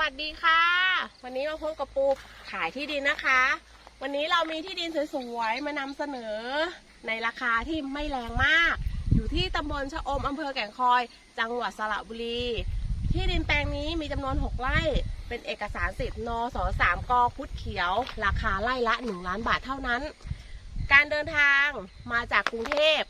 วัสดีค่ะ วันนี้มาพบกับปูขายที่ดินนะคะ วันนี้เรามีที่ดินสวยๆ มานำเสนอ ในราคาที่ไม่แรงมาก อยู่ที่ตำบลชะอมอำเภอแก่งคอย จังหวัดสระบุรี ที่ดินแปลงนี้มีจำนวน 6 ไร่ เป็นเอกสารสิทธิ์นสสามกคุดเขียว ราคาไร่ละ 1 ล้านบาทเท่านั้น การเดินทางมาจากกรุงเทพ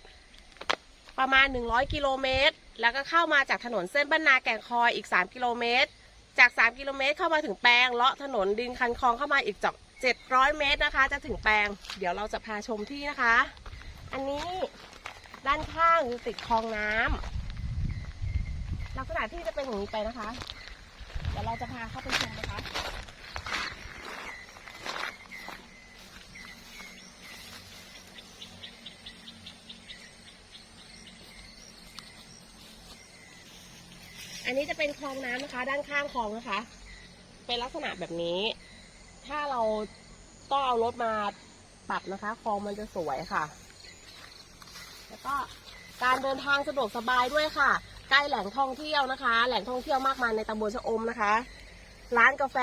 ประมาณ 100 กิโลเมตร แล้วก็เข้ามาจากถนนเส้นบ้านนาแก่งคอยอีก 3 กิโลเมตร จาก 3 กิโลเมตรเข้ามาถึงแปลงเลาะถนนดินคันคลองเข้ามาอีกจอก700 เมตรนะคะ จะถึงแปลง เดี๋ยวเราจะพาชมที่นะคะ อันนี้ด้านข้างคือติดคลองน้ำลักษณะที่จะเป็นอย่างนี้ไปนะคะ เดี๋ยวเราจะพาเข้าไปชมนะคะ อันนี้จะเป็นคลองน้ำนะคะ ด้านข้างคลองนะคะ เป็นลักษณะแบบนี้ ถ้าเราต้องเอารถมาปรับนะคะ คลองมันจะสวยค่ะ แล้วก็การเดินทางสะดวกสบายด้วยค่ะ ใกล้แหล่งท่องเที่ยวนะคะ แหล่งท่องเที่ยวมากมายในตำบลชะอมนะคะ ร้านกาแฟ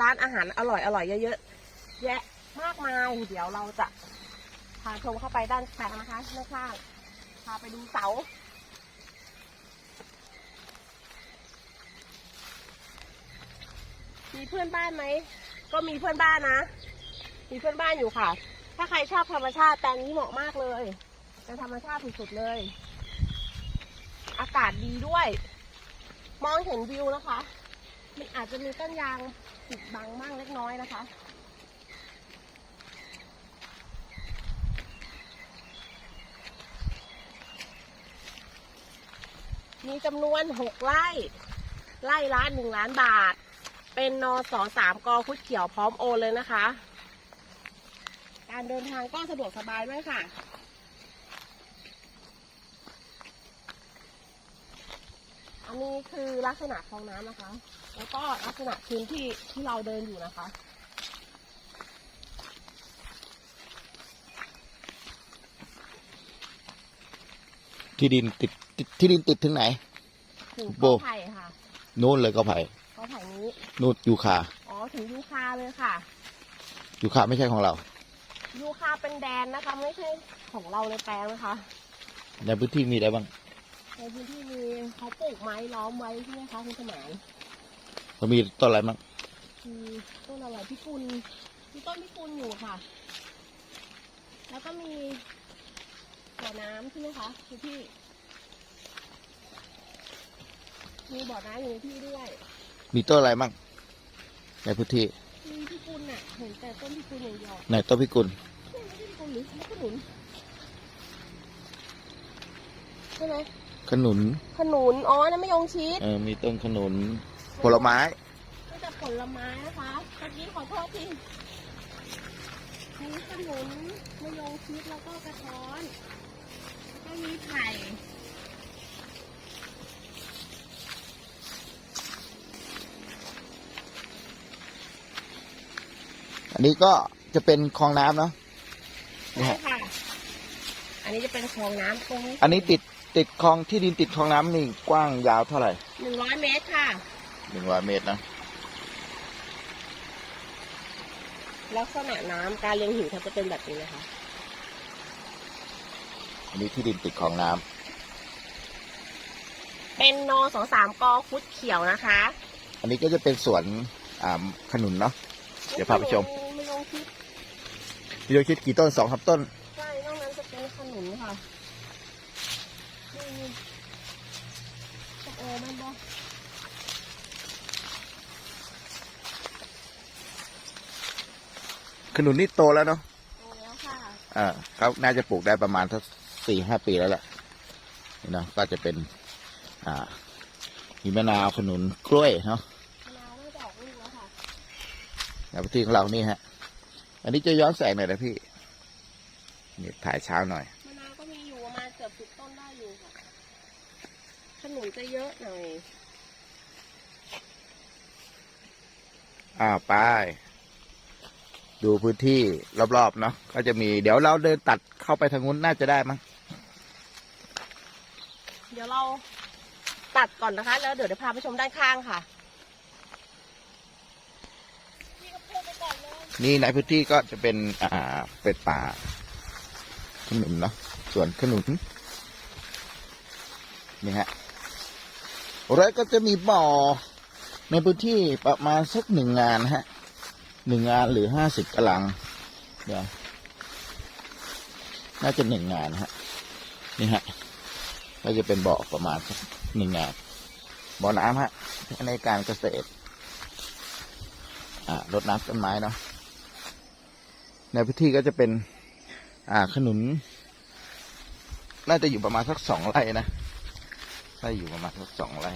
ร้านอาหารอร่อยอร่อยเยอะๆ แยะมากมาย เดี๋ยวเราจะพาชมเข้าไปด้านแปลงนะคะด้านข้างพาไปดูเสา มีเพื่อนบ้านไหม ก็มีเพื่อนบ้านนะ มีเพื่อนบ้านอยู่ค่ะ ถ้าใครชอบธรรมชาติแปลงนี้เหมาะมากเลยเป็นธรรมชาติสุดๆเลย อากาศดีด้วย มองเห็นวิวนะคะ มันอาจจะมีต้นยางปิดบังบ้างเล็กน้อยนะคะมีจำนวนหกไร่ ไร่ละหนึ่งล้านบาท เป็นนสสามกคุดเขียวพร้อมโอนเลยนะคะ การเดินทางก็สะดวกสบายด้วยค่ะอันนี้คือลักษณะคลองน้ำนะคะ แล้วก็ลักษณะพื้นที่ที่เราเดินอยู่นะคะ ที่ดินติดติดที่ดินติดถึงไหน ถึงโบ กอไผ่ค่ะนู่นเลยก็ไผ่กอไผ่ นี้นู่นยูคาอ๋อถึงยูคาเลยค่ะ ยูคาไม่ใช่ของเรา ยูคาเป็นแดนนะคะ ไม่ใช่ของเราในแปลงนะคะ ในพื้นที่มีอะไรบ้าง ในพื้นที่มีเขาปลูกไม้ล้อมไว้ใช่ไหมคะคุณสมานมันมีต้นอะไรบ้างมีต้นอะไรพี่กุลมีต้นพี่กุลอยู่ค่ะ แล้วก็มีบ่อน้ำใช่ไหมคะคือพี่มีบ่อน้ำอยู่ในที่ด้วย มีต้นอะไรบ้าง ในพื้นที่มีพี่กุลน่ะเห็นแต่ต้นพี่กุลอย่างเดียวในต้นพิกุลไม่ใช่พี่กุลหรือไม่ขนุนใช่ไหมขนุนขนุนอ๋อนั่นไม่ยงชิดเออมีต้นขนุนผลไม้ก็จะผลไม้นะคะเมื่อกี้ขอโทษทีมีขนุนมะยงชิดแล้วก็กระท้อนแล้วก็มีไผ่ อันนี้ก็จะเป็นคลองน้ำเนาะนี่ใช่ฮะค่ะ อันนี้จะเป็นคลองน้ำตรงอันนี้ติดติดคลองที่ดินติดคลองน้ำนี่กว้างยาวเท่าไหร่หนึ่งร้อยเมตรค่ะ หนึ่งร้อยเมตรนะ ลักษณะน้ำการเลี้ยงหินเขาจะเป็นแบบนี้นะคะ อันนี้ที่ดินติดคลองน้ำเป็นนสสามกคุดเขียวนะคะอันนี้ก็จะเป็นสวนอ่าขนุนเนาะ เดี๋ยวพาไปชมมะ ยงชิดพี่โยคิดกี่ต้นสองครับต้นใช่นอกนั้นจะเป็นขนุนค่ะนี่จะโอมันบ่ขนุนนี่โตแล้วเนาะโตแล้วค่ะอ่าเขาน่าจะปลูกได้ประมาณสักสี่ห้าปีแล้วแหละนี่นะก็จะเป็น อ่ามีมะนาวขนุนกล้วยเนาะมะนาวน่าจะออกลูกแล้วค่ะในพื้นที่ของเรานี่ฮะ อันนี้จะย้อนแสงหน่อยนะพี่นี่ถ่ายเช้าหน่อยมะนาวก็มีอยู่ประมาณเกือบสิบต้นได้อยู่ค่ะขนุนจะเยอะหน่อยอ่าไปดูพื้นที่รอบๆเนาะก็จะมีเดี๋ยวเราเดินตัดเข้าไปทางนู้นน่าจะได้มั้งเดี๋ยวเราตัดก่อนนะคะ แล้วเดี๋ยวจะพาไปชมด้านข้างค่ะ นี่ในพื้นที่ก็จะเป็นอ่าเป็ดป่าขนุนเนาะส่วนขนุนนี่ฮะแล้วก็จะมีบ่อในพื้นที่ประมาณสักหนึ่งงานฮะหนึ่งงานหรือห้าสิบกะลังเดี๋ยวน่าจะหนึ่งงานฮะนี่ฮะก็จะเป็นบ่อประมาณสักหนึ่งงานบ่อน้ำฮะในการเกษตรอ่ารดน้ำต้นไม้เนาะ ในพื้นที่ก็จะเป็น อ่าขนุน น่าจะอยู่ประมาณสักสองไร่นะน่าจะอยู่ประมาณสักสองไร่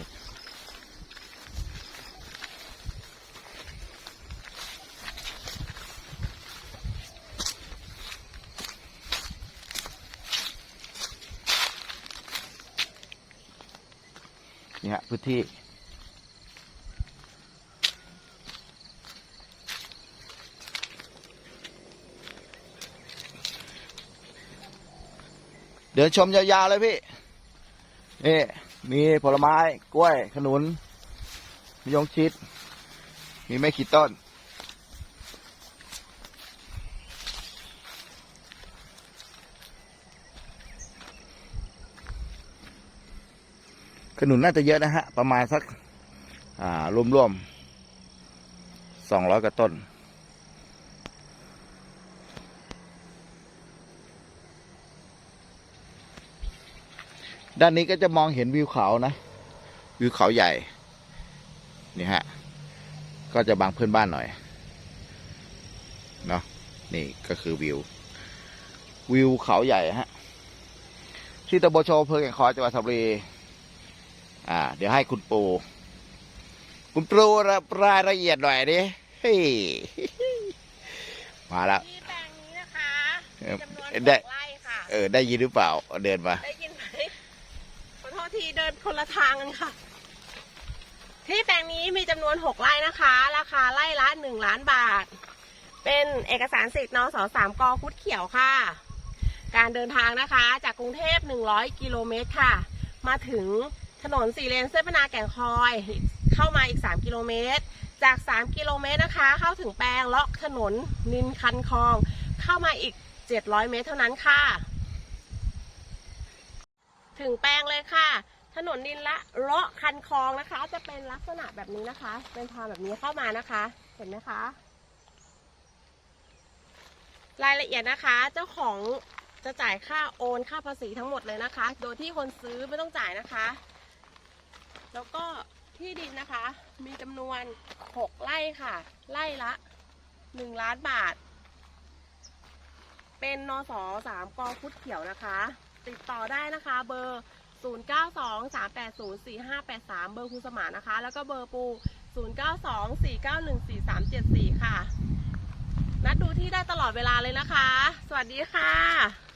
นี่ฮะพื้นที่ เดินชมยาวๆเลยพี่นี่มีผลไม้กล้วย ขนุนมะยงชิด มีไม่ขีดต้น ขนุนน่าจะเยอะนะฮะ ประมาณสัก อ่ารวมๆสองร้อยกว่าต้น ด้านนี้ก็จะมองเห็นวิวเขานะ วิวเขาใหญ่ นี่ฮะ ก็จะบังเพื่อนบ้านหน่อย เนาะนี่ก็คือวิว วิวเขาใหญ่ฮะ ที่ตำบลโชว์อำเภอแก่งคอยจังหวัดสระบุรี อ่า เดี๋ยวให้คุณปูคุณปูรับรายละเอียดหน่อยดิเฮ้ยมาแล้วที่แปลงนี้นะคะเออจำนวนได้หกไร่ค่ะ เออ ได้ยินหรือเปล่า เดินมา ได้ยินไหมขอโทีเดินคนละทางกันค่ะ ที่แปลงนี้มีจำนวนหกไร่นะคะ ราคาไร่ละหนึ่งล้านบาท เป็นเอกสารสิทธิ์นสสามกคุดเขียวค่ะ การเดินทางนะคะจากกรุงเทพ100กิโลเมตรค่ะ มาถึงถนนสี่เลนเส้นพนาแก่งคอย เข้ามาอีก3กิโลเมตร จาก3กิโลเมตรนะคะ เข้าถึงแปลงเลาะถนนนินคันคลอง เข้ามาอีก700เมตรเท่านั้นค่ะ ถึงแปลงเลยค่ะ ถนนนินละเลาะคันคลองนะคะ จะเป็นลักษณะแบบนี้นะคะ เป็นทางแบบนี้เข้ามานะคะ เห็นไหมคะ รายละเอียดนะคะ เจ้าของจะจ่ายค่าโอนค่าภาษีทั้งหมดเลยนะคะ โดยที่คนซื้อไม่ต้องจ่ายนะคะ แล้วก็ที่ดินนะคะ มีจำนวน 6ไร่ค่ะ ไร่ละ 1 ล้านบาท เป็นนสสามกพุทธเขียวนะคะ ติดต่อได้นะคะ เบอร์ 0923804583 เบอร์คุณสมานนะคะ แล้วก็เบอร์ปู 0924914374 ค่ะ นัดดูที่ได้ตลอดเวลาเลยนะคะ สวัสดีค่ะ